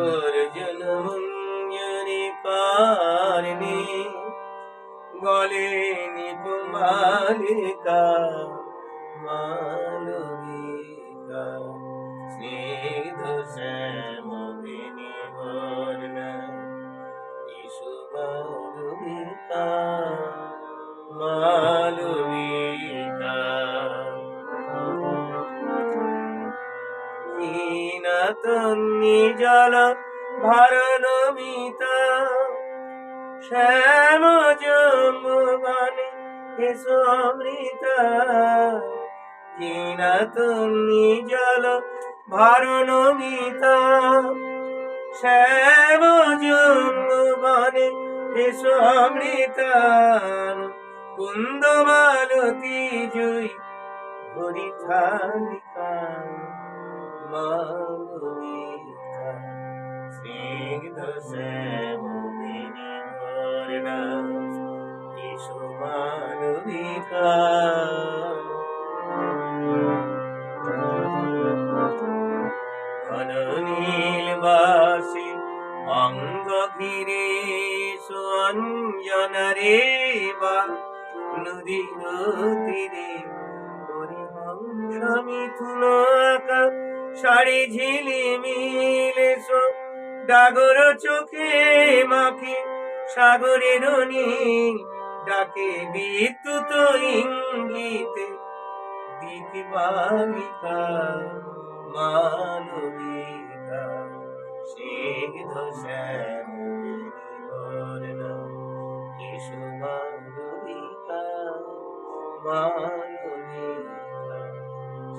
Arjuna Mungani Karini, গলে নিপুমালিকা মালবিকা স্নিগ্ধ শ্যাম বিনিবর্ণ ইসু মালবিকা মালবিকা হীনতন্নি জল ভারণমিতা শ্যাম জম্বনে এসো অমৃত। কিনা তুমি জল শ্যাম জম্বনে এসো অমৃত। কুন্দ মালতী জুই হরিথালিকা। মালবিকা স্নিগ্ধ শ্যাম বিনিবর্ণ ইসু মালবিকা ঘন অঙ্গ ঘিরে সুঞ্জন রে বা নদীর তীরে হরিহংস মিথুন আঁকা শাড়ি ঝিলি মিলে ডাগর চোখে মাখে সাগরের নীল ডাকে বিদ্যুৎ ইঙ্গিতে। দীপিবালিকা মালবিকা সিদ্ধ শ্যাম মালবিকা মালবিকা